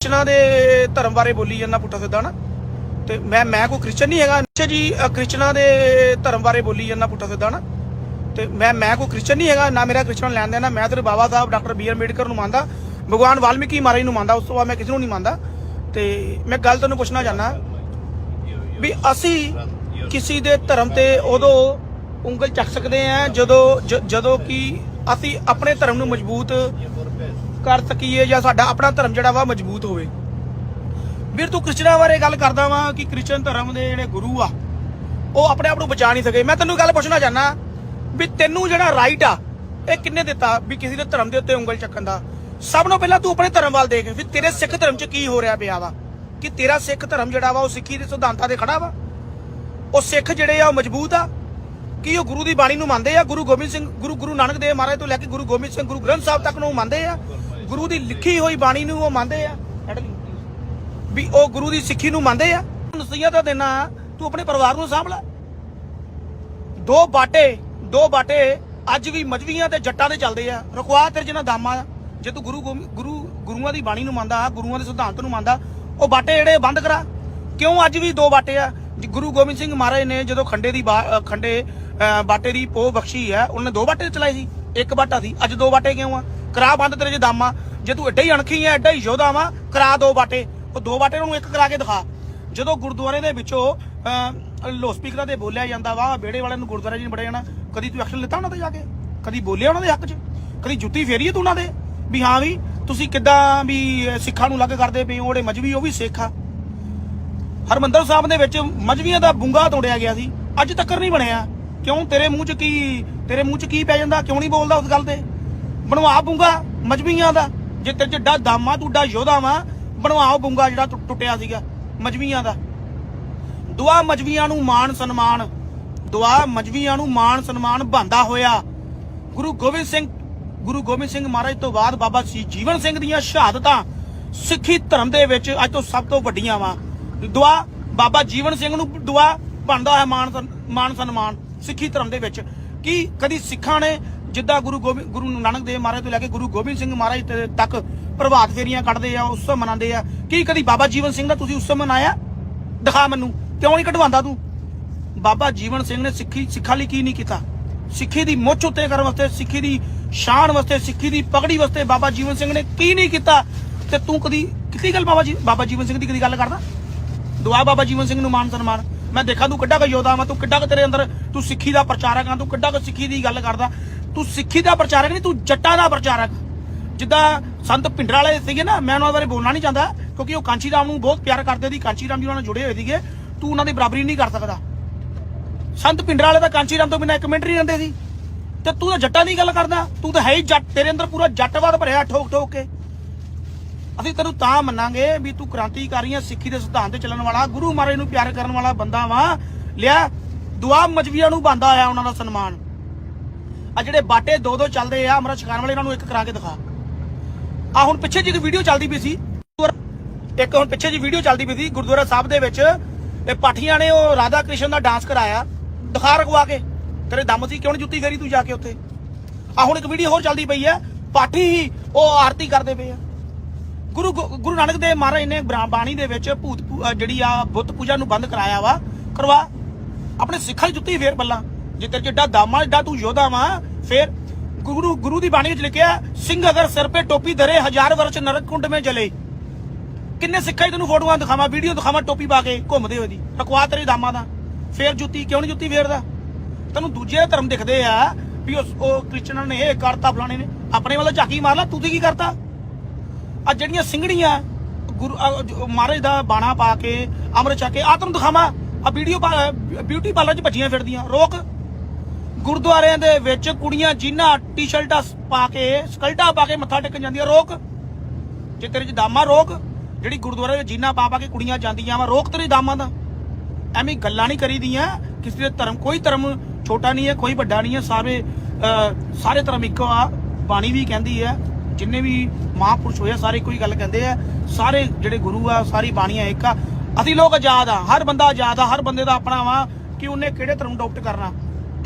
ਕ੍ਰਿਸਚਨਾਂ ਦੇ ਧਰਮ ਬਾਰੇ ਬੋਲੀ ਜਾਂਦਾ ਪੁੱਠਾ ਸਿੱਧਾ ਨਾ ਤੇ ਮੈਂ ਮੈਂ ਕੋਈ ਕ੍ਰਿਸਚਨ ਨਹੀਂ ਹੈਗਾ। ਅੱਛਾ ਜੀ ਅ, ਕ੍ਰਿਸਚਨਾਂ ਦੇ ਧਰਮ ਬਾਰੇ ਬੋਲੀ ਜਾਂਦਾ ਪੁੱਠਾ ਸਿੱਧਾ ਨਾ ਤੇ ਮੈਂ ਮੈਂ ਕੋਈ ਕ੍ਰਿਸਚਨ ਨਹੀਂ ਹੈਗਾ ਨਾ ਮੇਰਾ ਕ੍ਰਿਸਚਨ ਲੈਣ ਦੇਣਾ। ਮੈਂ ਤੇ Babasaheb doctor B R Ambedkar ਨੂੰ ਮੰਨਦਾ ਭਗਵਾਨ ਵਾਲਮੀਕੀ ਮਹਾਰਾਜ ਨੂੰ ਮੰਨਦਾ ਉਸ ਤੋਂ ਬਾਅਦ ਮੈਂ ਕਿਸੇ ਨੂੰ ਨਹੀਂ ਮੰਨਦਾ। ਤੇ ਮੈਂ ਗੱਲ ਤੁਹਾਨੂੰ ਪੁੱਛਣਾ ਚਾਹਨਾ ਵੀ ਅਸੀਂ ਕਿਸੇ ਦੇ ਧਰਮ ਤੇ ਉਦੋਂ ਉਂਗਲ ਚੱਕ ਸਕਦੇ ਆ ਜਦੋਂ ਜਦੋਂ ਕਿ ਅਸੀਂ ਆਪਣੇ ਧਰਮ ਨੂੰ ਮਜ਼ਬੂਤ ਕਰ ਸਕੀਏ ਜਾਂ ਸਾਡਾ ਆਪਣਾ ਧਰਮ ਜਿਹੜਾ ਵਾ ਮਜ਼ਬੂਤ ਹੋਵੇ। ਵੀਰ, ਤੂੰ ਕ੍ਰਿਸਚਨਾਂ ਬਾਰੇ ਗੱਲ ਕਰਦਾ ਵਾਂ ਕਿ ਕ੍ਰਿਸਚਨ ਧਰਮ ਦੇ ਜਿਹੜੇ ਗੁਰੂ ਆ, ਉਹ ਆਪਣੇ ਆਪ ਨੂੰ ਬਚਾ ਨਹੀਂ ਸਕੇ। ਮੈਂ ਤੈਨੂੰ ਗੱਲ ਪੁੱਛਣਾ ਚਾਹਨਾ ਵੀ ਤੈਨੂੰ ਜਿਹੜਾ ਰਾਈਟ ਆ, ਇਹ ਕਿੰਨੇ ਦਿੱਤਾ ਵੀ ਕਿਸੇ ਦੇ ਧਰਮ ਦੇ ਉੱਤੇ ਉਂਗਲ ਚੱਕਣ ਦਾ? ਸਭ ਨੂੰ ਪਹਿਲਾਂ ਤੂੰ ਆਪਣੇ ਧਰਮ ਵੱਲ ਦੇਖ, ਵੀ ਤੇਰੇ ਸਿੱਖ ਧਰਮ 'ਚ ਕੀ ਹੋ ਰਿਹਾ ਪਿਆ ਵਾ? ਕਿ ਤੇਰਾ ਸਿੱਖ ਧਰਮ ਜਿਹੜਾ ਵਾ, ਉਹ ਸਿੱਖੀ ਦੇ ਸਿਧਾਂਤਾਂ ਤੇ ਖੜਾ ਵਾ? ਉਹ ਸਿੱਖ ਜਿਹੜੇ ਆ, ਉਹ ਮਜ਼ਬੂਤ ਆ? ਕੀ ਉਹ ਗੁਰੂ ਦੀ ਬਾਣੀ ਨੂੰ ਮੰਨਦੇ ਆ? ਗੁਰੂ ਗੋਬਿੰਦ ਸਿੰਘ, ਗੁਰੂ ਗੁਰੂ ਨਾਨਕ ਦੇਵ ਮਹਾਰਾਜ ਤੋਂ ਲੈ ਕੇ ਗੁਰੂ ਗੋਬਿੰਦ ਸਿੰਘ, ਗੁਰੂ ਗ੍ਰੰਥ ਸਾਹਿਬ ਤੱਕ ਨੂੰ ਮੰਨਦੇ ਆ? ਗੁਰੂ ਦੀ ਲਿਖੀ ਹੋਈ ਬਾਣੀ ਨੂੰ ਉਹ ਮੰਨਦੇ ਆ? ਵੀ ਉਹ ਗੁਰੂ ਦੀ ਸਿੱਖੀ ਨੂੰ ਮੰਨਦੇ ਆ? ਨਸੀਹਤ ਦੇਣਾ ਤੂੰ ਆਪਣੇ ਪਰਿਵਾਰ ਨੂੰ ਸਾਂਭ ਲੈ। ਦੋ ਬਾਟੇ ਦੋ ਬਾਟੇ ਅੱਜ ਵੀ ਮਜਵੀਆਂ ਤੇ ਜੱਟਾਂ ਦੇ ਚੱਲਦੇ ਆ। ਰੁਕਵਾ ਤੇਰੇ ਜਿਹਨਾਂ ਦਾਮਾ ਜੇ ਤੂੰ ਗੁਰੂ ਗੋਬਿ- ਗੁਰੂ ਗੁਰੂਆਂ ਦੀ ਬਾਣੀ ਨੂੰ ਮੰਨਦਾ ਗੁਰੂਆਂ ਦੇ ਸਿਧਾਂਤ ਨੂੰ ਮੰਨਦਾ ਉਹ ਬਾਟੇ ਜਿਹੜੇ ਬੰਦ ਕਰਾ। ਕਿਉਂ ਅੱਜ ਵੀ ਦੋ ਬਾਟੇ ਆ? ਗੁਰੂ ਗੋਬਿੰਦ ਸਿੰਘ ਮਹਾਰਾਜ ਨੇ ਜਦੋਂ ਖੰਡੇ ਦੀ ਬਾ- ਖੰਡੇ ਅ, ਬਾਟੇ ਦੀ ਪੋ ਬਖਸ਼ੀ ਹੈ ਉਹਨੇ ਦੋ ਬਾਟੇ ਚਲਾਏ ਸੀ। ਇੱਕ ਬਾਟਾ ਸੀ ਅੱਜ ਦੋ ਬਾਟੇ ਕਿਉਂ ਆ? ਕਰਾ ਬੰਦ ਤੇਰੇ ਜੇ ਦਾਮਾ ਜੇ ਤੂੰ ਐਡਾ ਹੀ ਅਣਖੀ ਆ ਐਡਾ ਹੀ ਯੋਧਾ ਵਾ, ਕਰਾ ਦੋ ਬਾਟੇ। ਉਹ ਦੋ ਬਾਟੇ ਨੂੰ ਇੱਕ ਕਰਾ ਕੇ ਦਿਖਾ। ਜਦੋਂ ਗੁਰਦੁਆਰੇ ਦੇ ਵਿੱਚੋਂ ਲੋ ਸਪੀਕਰਾਂ ਤੇ ਬੋਲਿਆ ਜਾਂਦਾ ਵਾ ਬੇੜੇ ਵਾਲਿਆਂ ਨੂੰ ਗੁਰਦੁਆਰੇ ਜੀ ਬੜੇ ਜਾਣਾ, ਕਦੀ ਤੂੰ ਐਕਸ਼ਨ ਲਿੱਤਾ ਉਹਨਾਂ ਤੇ ਜਾ ਕੇ? ਕਦੀ ਬੋਲਿਆ ਉਹਨਾਂ ਦੇ ਹੱਕ 'ਚ? ਕਦੀ ਜੁੱਤੀ ਫੇਰੀ ਹੈ ਤੂੰ ਉਹਨਾਂ ਦੇ? ਵੀ ਹਾਂ ਵੀ, ਤੁਸੀਂ ਕਿੱਦਾਂ ਵੀ ਸਿੱਖਾਂ ਨੂੰ ਲੱਗ ਕਰਦੇ ਪਏ ਹੋ, ਉਹਦੇ ਮਜਬੀ ਉਹ ਵੀ ਸਿੱਖ ਆ। ਹਰਮੰਦਰ ਸਾਹਿਬ ਦੇ ਵਿੱਚ ਮਜਬੀਆਂ ਦਾ ਬੁੰਗਾ ਤੋੜਿਆ ਗਿਆ ਸੀ। ਅੱਜ ਤੱਕ ਨਹੀਂ ਬਣਿਆ। ਕਿਉਂ? ਤੇਰੇ ਮੂੰਹ 'ਚ ਕੀ, ਤੇਰੇ ਮੂੰਹ 'ਚ ਕੀ ਪੈ ਜਾਂਦਾ? ਕਿਉਂ ਨਹੀਂ ਬੋਲਦਾ ਉਸ ਗੱਲ ਤੇ? ਬਣਵਾ ਬੁੰਗਾ ਮਜਬੀਆਂ ਦਾ। ਜੇ ਤੇਰੇ ਦਾਮਾ ਤੂੰ ਯੋਧਾ ਵਾ ਬਣਵਾਓ ਬੁੰਗਾ ਜਿਹੜਾ ਟੁੱਟਿਆ ਸੀਗਾ ਮਜਬੀਆਂ ਦਾ। ਦੁਆ ਮਜਵੀਆਂ ਨੂੰ ਮਾਣ ਸਨਮਾਨ, ਦੁਆ ਮਜਵੀਆਂ ਨੂੰ ਮਾਣ ਸਨਮਾਨ ਬੰਦਾ ਹੋਇਆ। ਗੁਰੂ ਗੋਬਿੰਦ ਸਿੰਘ, ਗੁਰੂ ਗੋਬਿੰਦ ਸਿੰਘ ਮਹਾਰਾਜ ਤੋਂ ਬਾਅਦ ਬਾਬਾ ਸੀ ਜੀਵਨ ਸਿੰਘ ਦੀਆਂ ਸ਼ਹਾਦਤਾਂ ਸਿੱਖੀ ਧਰਮ ਦੇ ਵਿੱਚ ਅੱਜ ਤੋਂ ਸਭ ਤੋਂ ਵੱਡੀਆਂ ਵਾ। ਦੁਆ ਬਾਬਾ ਜੀਵਨ ਸਿੰਘ ਨੂੰ ਦੁਆ ਬਣਦਾ ਹੈ ਮਾਣ ਸਨ- ਮਾਣ ਸਨਮਾਨ ਸਿੱਖੀ ਧਰਮ ਦੇ ਵਿੱਚ। ਕੀ ਕਦੀ ਸਿੱਖਾਂ ਨੇ ਜਿੱਦਾਂ ਗੁਰੂ ਗੋਬਿੰਦ ਗੁਰੂ ਨਾਨਕ ਦੇਵ ਮਹਾਰਾਜ ਤੋਂ ਲੈ ਕੇ ਗੁਰੂ ਗੋਬਿੰਦ ਸਿੰਘ ਮਹਾਰਾਜ ਤੱਕ ਪ੍ਰਭਾਤ ਫੇਰੀਆਂ ਕੱਢਦੇ ਆ ਉਤਸਵ ਮਨਾਉਂਦੇ ਆ। ਕੀ ਕਦੀ ਬਾਬਾ ਜੀਵਨ ਸਿੰਘ ਦਾ ਤੁਸੀਂ ਉਤਸਵ ਮਨਾਇਆ? ਦਿਖਾ ਮੈਨੂੰ। ਕਿਉਂ ਨਹੀਂ ਕਢਵਾਉਂਦਾ ਤੂੰ? ਬਾਬਾ ਜੀਵਨ ਸਿੰਘ ਨੇ ਸਿੱਖੀ, ਸਿੱਖਾਂ ਲਈ ਕੀ ਨਹੀਂ ਕੀਤਾ? ਸਿੱਖੀ ਦੀ ਮੁੱਛ ਉੱਤੇ ਕਰਨ ਵਾਸਤੇ, ਸਿੱਖੀ ਦੀ ਸ਼ਾਨ ਵਾਸਤੇ, ਸਿੱਖੀ ਦੀ ਪਗੜੀ ਵਾਸਤੇ ਬਾਬਾ ਜੀਵਨ ਸਿੰਘ ਨੇ ਕੀ ਨਹੀਂ ਕੀਤਾ? ਤੇ ਤੂੰ ਕਦੀ, ਕਿਤੇ ਗੱਲ ਬਾਬਾ ਜੀ, ਬਾਬਾ ਜੀਵਨ ਸਿੰਘ ਦੀ ਕਦੀ ਗੱਲ ਕਰਦਾ? ਦੁਆ ਬਾਬਾ ਜੀਵਨ ਸਿੰਘ ਨੂੰ ਮਾਨ ਸਨਮਾਨ। ਮੈਂ ਦੇਖਾਂ ਤੂੰ ਕਿੱਡਾ ਕੁ ਯੋਧਾ ਮੈਂ ਤੂੰ ਕਿੱਡਾ ਕੁ ਤੇਰੇ ਅੰਦਰ, ਤੂੰ ਸਿੱਖੀ ਦਾ ਪ੍ਰਚਾਰਕ ਆ, ਤੂੰ ਕਿੱਡਾ ਕੁ ਸਿੱਖੀ ਦੀ ਗੱਲ ਕਰਦਾ? ਤੂੰ ਸਿੱਖੀ ਦਾ ਪ੍ਰਚਾਰਕ ਨਹੀਂ, ਤੂੰ ਜੱਟਾਂ ਦਾ ਪ੍ਰਚਾਰਕ। ਜਿੱਦਾਂ ਸੰਤ ਭਿੰਡਰਾਂ ਵਾਲੇ ਸੀਗੇ ਨਾ, ਮੈਂ ਉਹਨਾਂ ਬਾਰੇ ਬੋਲਣਾ ਨਹੀਂ ਚਾਹੁੰਦਾ, ਕਿਉਂਕਿ ਉਹ ਕਾਂਚੀ ਰਾਮ ਨੂੰ ਬਹੁਤ ਪਿਆਰ ਕਰਦੇ ਸੀ, ਕਾਂਚੀ ਰਾਮ ਜੀ ਉਹਨਾਂ ਨਾਲ ਜੁੜੇ ਹੋਏ ਸੀਗੇ। ਤੂੰ ਉਹਨਾਂ ਦੀ ਬਰਾਬਰੀ ਨਹੀਂ ਕਰ ਸਕਦਾ। ਸੰਤ ਪਿੰਡਰ ਵਾਲੇ ਤਾਂ ਕਾਂਚੀ ਰਾਮ ਤੋਂ ਬਿਨਾਂ ਇੱਕ ਮਿੰਟ ਨਹੀਂ ਰਹਿੰਦੇ ਸੀ। ਤੇ ਤੂੰ ਤਾਂ ਜੱਟਾਂ ਦੀ ਗੱਲ ਕਰਦਾ, ਤੂੰ ਤਾਂ ਹੈ ਹੀ ਜੱਟ, ਤੇਰੇ ਅੰਦਰ ਪੂਰਾ ਜੱਟਵਾਦ ਭਰਿਆ ਠੋਕ ਠੋਕ ਕੇ। ਅਸੀਂ ਤੈਨੂੰ ਤਾਂ ਮੰਨਾਂਗੇ ਵੀ ਤੂੰ ਕ੍ਰਾਂਤੀਕਾਰੀ ਆ ਸਿੱਖੀ ਦੇ ਸਿਧਾਂਤ ਤੇ ਚੱਲਣ ਵਾਲਾ, ਗੁਰੂ ਮਹਾਰਾਜ ਨੂੰ ਪਿਆਰ ਕਰਨ ਵਾਲਾ ਬੰਦਾ ਵਾ। ਲਿਆ, ਦੁਆ ਮਜਬੀਆਂ ਨੂੰ ਬੰਦਾ ਆਇਆ ਉਹਨਾਂ ਦਾ ਸਨਮਾਨ। ਆ ਜਿਹੜੇ ਬਾਟੇ ਦੋ ਦੋ ਚੱਲਦੇ ਆ ਅਮਰਾ ਛਕਾਣ ਵਾਲੇ, ਇਹਨਾਂ ਨੂੰ ਇੱਕ ਕਰਾ ਕੇ ਦਿਖਾ। ਆ ਹੁਣ ਪਿੱਛੇ ਜੀ ਇੱਕ ਵੀਡੀਓ ਚੱਲਦੀ ਪਈ ਸੀ? ਇੱਕ ਹੁਣ ਪਿੱਛੇ ਜੀ ਵੀਡੀਓ ਚੱਲਦੀ ਪਈ ਸੀ, ਗੁਰਦੁਆਰਾ ਸਾਹਿਬ ਦੇ ਵਿੱਚ, ਇਹ ਪਾਠੀਆਂ ਨੇ ਉਹ ਰਾਧਾ ਕ੍ਰਿਸ਼ਨ ਦਾ ਡਾਂਸ ਕਰਾਇਆ। ਦਿਖਾ ਰਗਵਾ ਕੇ। ਤੇਰੇ ਦਮ ਸੀ, ਕਿਉਂ ਨਹੀਂ ਜੁੱਤੀ ਕਰੀ ਤੂੰ ਜਾ ਕੇ ਉੱਥੇ? ਆ ਹੁਣ ਇੱਕ ਵੀਡੀਓ ਹੋਰ ਚੱਲਦੀ ਪਈ ਹੈ, ਪਾਠੀ ਹੀ ਉਹ ਆਰਤੀ ਕਰਦੇ ਪਏ ਆ। ਗੁਰੂ ਗੋ- ਗੁਰੂ ਨਾਨਕ ਦੇਵ ਮਹਾਰਾਜ ਨੇ ਬਾਣੀ ਦੇ ਵਿੱਚ ਭੂਤ ਜਿਹੜੀ ਆ ਬੁੱਤ ਪੂਜਾ ਨੂੰ ਬੰਦ ਕਰਾਇਆ ਵਾ, ਕਰਵਾ। ਆਪਣੇ ਸਿੱਖਾਂ ਦੀ ਜੁੱਤੀ ਫੇਰ ਬੱਲਾ। ਜੇ ਜਿੱਡਾ ਦਾਮਾ ਜਿੱਡਾ ਤੂੰ ਯੋਧਾ ਵਾ। ਫੇਰ ਗੁਰੂ ਗੁਰੂ ਦੀ ਬਾਣੀ ਵਿੱਚ ਲਿਖਿਆ ਸਿੰਘ ਅਗਰ ਸਿਰ ਤੇ ਟੋਪੀ ਧਰੇ, ਹਜ਼ਾਰ ਵਰਸ਼ ਨਰਕ ਕੁੰਡ ਮੇ ਜਲੇ। ਕਿੰਨੇ ਸਿੱਖਾਂ ਦੀ ਤੈਨੂੰ ਫੋਟੋਆਂ ਦਿਖਾਵਾਂ, ਵੀਡੀਓ ਦਿਖਾਵਾਂ ਟੋਪੀ ਪਾ ਕੇ, ਘੁੰਮਦੇ ਹੋਏ ਦੀ। ਰਕਵਾ ਤੇਰੇ ਦਾਮਾਂ ਦਾ। ਫੇਰ ਜੁੱਤੀ, ਕਿਉਂ ਨਹੀਂ ਜੁੱਤੀ ਫੇਰਦਾ? ਤੈਨੂੰ ਦੂਜੇ ਧਰਮ ਦਿਖਦੇ ਆ ਵੀ ਉਹ ਕ੍ਰਿਸਚਨਾਂ ਨੇ ਇਹ ਕਰਤਾ, ਫਲਾਣੇ ਨੇ। ਆਪਣੇ ਵੱਲੋਂ ਝਾਕੀ ਮਾਰ ਲਾ ਤੂੰ ਕੀ ਕਰਤਾ? ਆ ਜਿਹੜੀਆਂ ਸਿੰਘੜੀਆਂ ਗੁਰੂ ਮਹਾਰਾਜ ਦਾ ਬਾਣਾ ਪਾ ਕੇ, ਅੰਮ੍ਰਿਤ ਛਕ ਕੇ ਆ ਤੈਨੂੰ ਦਿਖਾਵਾਂ। ਆ ਵੀਡੀਓ ਬਿਊਟੀ ਪਾਰਲਰ 'ਚ ਭੱਜੀਆਂ ਫਿਰਦੀਆਂ। ਰੋਕ। ਗੁਰਦੁਆਰਿਆਂ ਦੇ ਵਿੱਚ ਕੁੜੀਆਂ ਜੀਨਾਂ ਟੀ-ਸ਼ਰਟਾਂ ਪਾ ਕੇ ਸਕਲਟਾਂ ਪਾ ਕੇ ਮੱਥਾ ਟੇਕਣ ਜਾਂਦੀਆਂ ਰੋਕ। ਜੇ ਤੇਰੇ 'ਚ ਦਾਮਾ ਰੋਕ। ਜਿਹੜੀ ਗੁਰਦੁਆਰੇ ਵਿੱਚ ਜੀਨਾਂ ਪਾ ਪਾ ਕੇ ਕੁੜੀਆਂ ਜਾਂਦੀਆਂ ਵਾ ਰੋਕ ਤੇਰੇ ਦਾਮਾਂ ਦਾ। ਐਵੇਂ ਗੱਲਾਂ ਨਹੀਂ ਕਰੀਦੀਆਂ ਕਿਸੇ ਦੇ ਧਰਮ ਕੋਈ ਧਰਮ ਛੋਟਾ ਨਹੀਂ ਹੈ ਕੋਈ ਵੱਡਾ ਨਹੀਂ ਹੈ। ਸਾਰੇ ਸਾਰੇ ਧਰਮ ਇੱਕੋ ਆ। ਬਾਣੀ ਵੀ ਕਹਿੰਦੀ ਹੈ ਜਿੰਨੇ ਵੀ ਮਹਾਂਪੁਰਸ਼ ਹੋਏ ਆ, ਸਾਰੇ ਕੋਈ ਗੱਲ ਕਹਿੰਦੇ ਆ। ਸਾਰੇ ਜਿਹੜੇ ਗੁਰੂ ਆ ਸਾਰੀ ਬਾਣੀਆਂ ਇੱਕ ਆ। ਅਸੀਂ ਲੋਕ ਆਜ਼ਾਦ ਆ ਹਰ ਬੰਦਾ ਆਜ਼ਾਦ ਆ ਹਰ ਬੰਦੇ ਦਾ ਆਪਣਾ ਵਾ ਕਿ ਉਹਨੇ ਕਿਹੜੇ ਧਰਮ ਨੂੰ ਅਡਾਪਟ ਕਰਨਾ।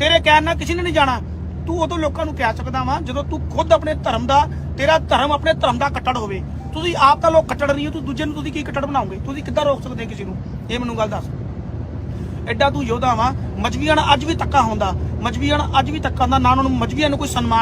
ਤੇਰੇ ਕਹਿਣ ਨਾਲ ਕਿਸੇ ਨੇ ਨਹੀਂ ਜਾਣਾ। ਤੂੰ ਉਦੋਂ ਲੋਕਾਂ ਨੂੰ ਕਹਿ ਸਕਦਾ ਵਾ, ਜਦੋਂ ਤੂੰ ਖੁਦ ਆਪਣੇ ਧਰਮ ਦਾ, ਤੇਰਾ ਧਰਮ ਆਪਣੇ ਧਰਮ ਦਾ ਕੱਟੜ ਹੋਵੇ। ਤੁਸੀਂ ਆਪ ਤਾਂ ਲੋਕ ਕੱਟੜ ਨਹੀਂ ਹੋ ਤੁਸੀਂ ਦੂਜੇ ਨੂੰ ਤੁਸੀਂ ਕੀ ਕੱਟੜ ਬਣਾਓਗੇ? ਤੁਸੀਂ ਕਿੱਦਾਂ ਰੋਕ ਸਕਦੇ ਕਿਸੇ ਨੂੰ? ਇਹ ਮੈਨੂੰ ਗੱਲ ਦੱਸ। ਐਡਾ ਤੂੰ ਯੋਧਾ ਵਾ, ਮਜਬੀਆਂ ਨਾਲ ਅੱਜ ਵੀ ਧੱਕਾ ਹੁੰਦਾ। ਮਜਬੀਆਂ ਨਾਲ ਅੱਜ ਵੀ ਧੱਕਾ ਹੁੰਦਾ, ਨਾ ਉਹਨਾਂ ਨੂੰ ਮਜਬੀਆਂ ਨੂੰ ਕੋਈ ਸਨਮਾਨ